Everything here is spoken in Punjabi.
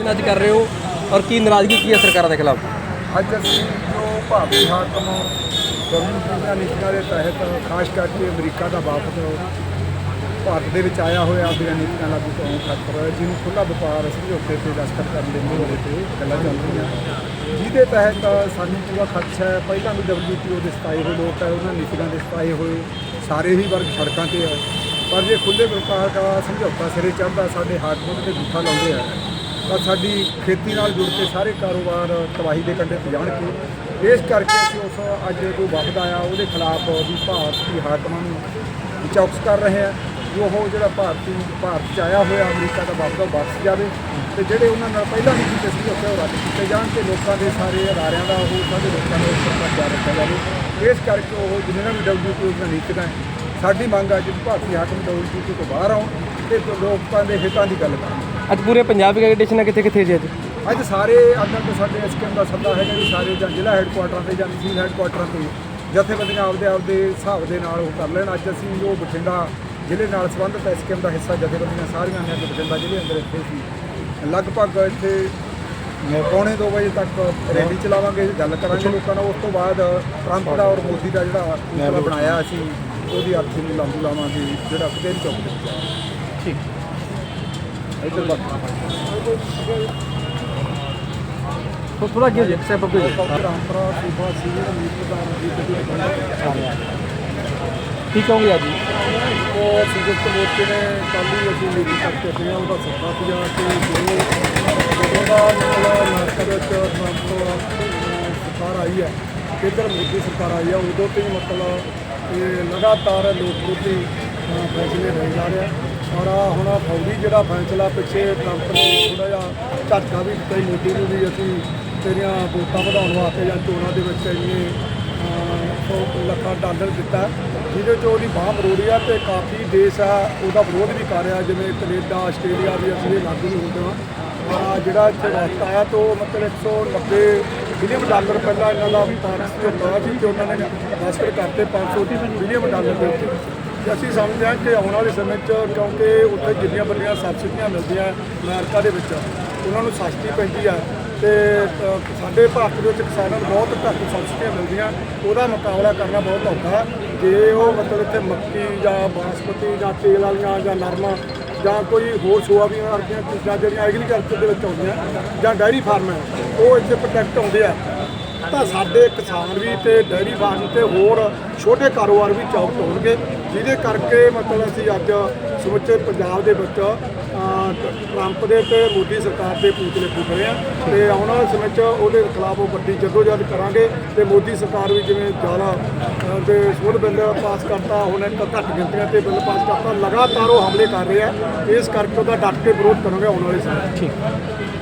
ਅੱਜ ਕਰ ਰਹੇ ਹੋ ਔਰ ਕੀ ਨਾਰਾਜ਼ਗੀ ਕੀ ਹੈ ਸਰਕਾਰਾਂ ਦੇ ਖਿਲਾਫ? ਅੱਜ ਅਸੀਂ ਜੋ ਭਾਰਤੀ ਹਾਕਮ ਕਾਨੂੰਨ ਦੀਆਂ ਨੀਤੀਆਂ ਦੇ ਤਹਿਤ ਖਾਸ ਕਰਕੇ ਅਮਰੀਕਾ ਦਾ ਵਾਪਸ ਭਾਰਤ ਦੇ ਵਿੱਚ ਆਇਆ ਹੋਇਆ ਆਪਣੀਆਂ ਨੀਤੀਆਂ ਲਾਗੂ ਕਰਨ ਖਾਤਰ ਜਿਹਨੂੰ ਖੁੱਲ੍ਹਾ ਵਪਾਰ ਸਮਝੌਤੇ ਤੇ ਦਸਤਖਤ ਕਰਨ ਦੇ ਮੂਹਰੇ ਤੇ ਗੱਲਾਂ ਚੱਲ ਰਹੀਆਂ। ਜਿਹਦੇ ਤਹਿਤ ਸਾਨੂੰ ਪੂਰਾ ਖਦਸ਼ਾ ਹੈ, ਪਹਿਲਾਂ ਵੀ WTO ਦੇ ਸਤਾਏ ਹੋਏ ਲੋਕ ਹੈ ਉਹਨਾਂ ਨੀਤੀਆਂ ਦੇ ਸਤਾਏ ਹੋਏ, ਸਾਰੇ ਹੀ ਵਰਗ ਸੜਕਾਂ ਤੇ ਹੈ ਪਰ ਜੇ ਖੁੱਲ੍ਹੇ ਵਪਾਰ ਦਾ ਸਮਝੌਤਾ ਸਿਰੇ ਚੜ੍ਹਦਾ, ਸਾਡੇ ਹਾਕਮ ਤੇ ਜੂਠਾ ਲਾਉਂਦੇ ਆ। ਤਾਂ ਸਾਡੀ ਖੇਤੀ ਨਾਲ ਜੁੜ ਕੇ ਸਾਰੇ ਕਾਰੋਬਾਰ ਤਬਾਹੀ ਦੇ ਕੰਢੇ ਤੇ ਜਾਣਗੇ। ਇਸ ਕਰਕੇ ਅਸੀਂ ਉਸ ਅੱਜ ਜੋ ਵਫਦ ਆਇਆ ਉਹਦੇ ਖਿਲਾਫ ਵੀ ਭਾਰਤੀ ਹਾਕਮਾਂ ਨੂੰ ਚੌਕਸ ਕਰ ਰਹੇ ਆ ਉਹ ਜਿਹੜਾ ਭਾਰਤੀ ਭਾਰਤ ਚ ਆਇਆ ਹੋਇਆ ਅਮਰੀਕਾ ਦਾ ਵਾਪਸ ਵਾਪਸ ਜਾਵੇ। ਤੇ ਜਿਹੜੇ ਉਹਨਾਂ ਨਾਲ ਪਹਿਲਾਂ ਵੀ ਕੀਤੇ ਸੀ ਉੱਥੇ ਉਹ ਰੱਦ ਕੀਤੇ ਜਾਣ ਤੇ ਲੋਕਾਂ ਦੇ ਸਾਰੇ ਅਦਾਰਿਆਂ ਦਾ ਉਹ ਸਾਰੇ ਲੋਕਾਂ ਦਾ ਉੱਪਰ ਖਿਆਲ ਰੱਖਿਆ ਜਾਵੇ। ਇਸ ਕਰਕੇ ਉਹ ਜਿੰਨੇ ਵੀ WTO ਦੀਆਂ ਨੀਤੀਆਂ ਹੈ, ਸਾਡੀ ਮੰਗ ਹੈ ਕਿ ਭਾਰਤੀ ਹਾਕਮ WTO ਤੋਂ ਬਾਹਰ ਆਉਣ ਤੇ ਲੋਕਾਂ ਦੇ ਹਿੱਤਾਂ ਦੀ ਗੱਲ ਕਰਨ। ਅੱਜ ਪੂਰੇ ਪੰਜਾਬ ਦੀ ਐਡੀਸ਼ਨ ਕਿੱਥੇ ਕਿੱਥੇ ਜੀ ਅੱਜ? ਅੱਜ ਸਾਰੇ ਅੱਗੇ ਤੋਂ ਸਾਡੇ ਐਸਕੇਐਮ ਦਾ ਸੱਦਾ ਹੈਗਾ ਵੀ ਸਾਰੇ ਜਾਂ ਜ਼ਿਲ੍ਹਾ ਹੈੱਡਕੁਆਟਰਾਂ ਤੇ ਜਾਂ ਤਹਿਸੀਲ ਹੈੱਡਕੁਆਟਰਾਂ ਤੇ ਜਥੇਬੰਦੀਆਂ ਆਪਦੇ ਆਪਦੇ ਹਿਸਾਬ ਦੇ ਨਾਲ ਉਹ ਕਰ ਲੈਣ। ਅੱਜ ਅਸੀਂ ਜੋ ਬਠਿੰਡਾ ਜ਼ਿਲ੍ਹੇ ਨਾਲ ਸੰਬੰਧਿਤ ਐਸਕੇਐਮ ਦਾ ਹਿੱਸਾ ਜਥੇਬੰਦੀਆਂ ਸਾਰੀਆਂ ਨੇ ਅੱਜ ਬਠਿੰਡਾ ਜ਼ਿਲ੍ਹੇ ਅੰਦਰ ਇੱਥੇ ਸੀ। ਲਗਭਗ ਇੱਥੇ ਪੌਣੇ 2 ਵਜੇ ਤੱਕ ਰੈਲੀ ਚਲਾਵਾਂਗੇ ਗੱਲ ਕਰਾਂਗੇ ਲੋਕਾਂ ਨਾਲ। ਉਸ ਤੋਂ ਬਾਅਦ ਟਰੰਪ ਦਾ ਔਰ ਮੋਦੀ ਦਾ ਜਿਹੜਾ ਪੁਤਲਾ ਬਣਾਇਆ ਅਸੀਂ ਉਹਦੀ ਅਰਥੀ ਨੂੰ ਲਾਂਬੂ ਲਾਵਾਂਗੇ ਜਿਹੜਾ ਫਤਿਹ ਚੌਕ ਦੇ ਵਿੱਚ ਠੀਕ। ਇੱਧਰ ਬਾਕੀ ਤੋ ਥੋੜਾ ਅੱਗੇ ਸਟੈਪ ਅੱਗੇ ਜੀ ਸੂਬਾ ਸੀਨੀਅਰ ਮੀਤ ਪ੍ਰਧਾਨ ਕੀ ਕਹੋਗੇ ਅੱਜ? ਜੀ? ਉਹ ਸੰਯੁਕਤ ਮੋਰਚੇ ਨੇ ਕੱਲ੍ਹ ਹੀ ਅਸੀਂ ਮੀਟਿੰਗ ਕਰਕੇ ਹਟੇ ਉਹਦਾ ਸੱਦਾ ਸੀਗਾ ਕਿ ਜਦੋਂ ਦਾ ਮਤਲਬ ਅਮਰੀਕਾ ਵਿੱਚ ਟਰੰਪ ਸਰਕਾਰ ਆਈ ਹੈ ਇੱਧਰ ਮੋਦੀ ਸਰਕਾਰ ਆਈ ਹੈ ਉਦੋਂ ਤੋਂ ਹੀ ਮਤਲਬ ਇਹ ਲਗਾਤਾਰ ਲੋਕ ਵਿਰੋਧੀ ਫੈਸਲੇ ਲੈ ਜਾ ਰਿਹਾ ਔਰ ਹੁਣ ਆਹ ਜਿਹੜਾ ਫੈਸਲਾ ਪਿੱਛੇ ਟਰੰਪ ਨੇ ਥੋੜਾ ਜਿਹਾ ਝਟਕਾ ਵੀ ਦਿੱਤਾ ਸੀ, ਮੋਦੀ ਨੂੰ ਵੀ ਅਸੀਂ ਤੇਰੀਆਂ ਵੋਟਾਂ ਵਧਾਉਣ ਵਾਸਤੇ ਜਾਂ ਚੋਣਾਂ ਦੇ ਵਿੱਚ ਇੰਨੇ ਲੱਖਾਂ ਡਾਲਰ ਦਿੱਤਾ। ਜਿਹਦੇ 'ਚ ਉਹਦੀ ਬਾਹ ਮਰੋੜੀ ਆ ਤੇ ਕਾਫੀ ਦੇਸ਼ ਆ, ਉਹਦਾ ਵਿਰੋਧ ਵੀ ਕਰ ਰਿਹਾ, ਜਿਵੇਂ ਕੈਨੇਡਾ, ਆਸਟ੍ਰੇਲੀਆ ਵੀ ਅਸੀਂ ਇਹ ਲਾਗੂ ਨਹੀਂ ਹੁੰਦੇ ਹਾਂ। ਆ ਜਿਹੜਾ ਇੱਥੇ ਵਕਤ ਆਇਆ ਤੋਂ ਮਤਲਬ 190 ਬਿਲੀਅਨ ਡਾਲਰ ਪਹਿਲਾਂ ਇਹਨਾਂ ਦਾ ਪਾਰਟੀ ਹੁੰਦਾ ਸੀ ਤੇ ਉਹਨਾਂ ਨੇ ਦਸਤਖਤ ਕਰਤੇ 500 ਬਿਲੀਅਨ ਡਾਲਰ ਦੇ ਉੱਤੇ। ਅਸੀਂ ਸਮਝਦੇ ਹਾਂ ਕਿ ਆਉਣ ਵਾਲੇ ਸਮੇਂ 'ਚ ਕਿਉਂਕਿ ਉੱਥੇ ਜਿੰਨੀਆਂ ਵੱਡੀਆਂ ਸਬਸਿਡੀਆਂ ਮਿਲਦੀਆਂ ਅਮਰੀਕਾ ਦੇ ਵਿੱਚ, ਉਹਨਾਂ ਨੂੰ ਸਸਤੀ ਪੈਂਦੀ ਆ ਤੇ ਸਾਡੇ ਭਾਰਤ ਦੇ ਵਿੱਚ ਕਿਸਾਨਾਂ ਨੂੰ ਬਹੁਤ ਘੱਟ ਸਬਸਿਡੀਆਂ ਮਿਲਦੀਆਂ, ਉਹਦਾ ਮੁਕਾਬਲਾ ਕਰਨਾ ਬਹੁਤ ਔਖਾ ਜੇ ਉਹ ਮਤਲਬ ਇੱਥੇ ਮੱਕੀ ਜਾਂ ਬਾਸਮਤੀ ਜਾਂ ਤੇਲ ਵਾਲੀਆਂ ਜਾਂ ਨਰਮਾ ਜਾਂ ਕੋਈ ਹੋਰ ਸੋਆਬੀਨ ਵਰਗੀਆਂ ਚੀਜ਼ਾਂ ਜਿਹੜੀਆਂ ਐਗਰੀਕਲਚਰ ਦੇ ਵਿੱਚ ਆਉਂਦੀਆਂ, ਜਾਂ ਡਾਇਰੀ ਫਾਰਮ ਹੈ ਉਹ ਇੱਥੇ ਪ੍ਰੋਟੈਕਟ ਆਉਂਦੇ ਆ। ਤਾਂ ਸਾਡੇ ਕਿਸਾਨ ਵੀ ਤੇ ਡੈਰੀ ਫਾਰਮ ਤੇ ਹੋਰ ਛੋਟੇ ਕਾਰੋਬਾਰ ਵੀ ਚੌਕਟ ਹੋਣਗੇ। ਜਿਹਦੇ ਕਰਕੇ ਮਤਲਬ ਅਸੀਂ ਅੱਜ ਸਮੁੱਚੇ ਪੰਜਾਬ ਦੇ ਵਿੱਚ ਟਰੰਪ ਦੇ ਤੇ ਮੋਦੀ ਸਰਕਾਰ ਦੇ ਪੁਤਲੇ ਫੂਕ ਰਹੇ ਆ ਤੇ ਆਉਣ ਵਾਲੇ ਸਮੇਂ 'ਚ ਉਹਦੇ ਖਿਲਾਫ ਉਹ ਵੱਡੀ ਜਦੋਜਹਿਦ ਕਰਾਂਗੇ ਤੇ ਮੋਦੀ ਸਰਕਾਰ ਵੀ ਜਿਵੇਂ ਜ਼ਿਆਦਾ ਅਹ, ਤੇ ਸੋਧ ਬਿੱਲ ਪਾਸ ਕਰਤਾ ਹੁਣ ਇੱਕ ਘੱਟ ਗਿਣਤੀਆਂ ਤੇ ਬਿੱਲ ਪਾਸ ਕਰਤਾ ਲਗਾਤਾਰ ਉਹ ਹਮਲੇ ਕਰ ਰਹੇ। ਆ ਇਸ ਕਰਕੇ ਉਹਦਾ ਡਟ ਕੇ ਵਿਰੋਧ ਕਰਾਂਗੇ ਆਉਣ ਵਾਲੇ ਸਮੇਂ 'ਚ।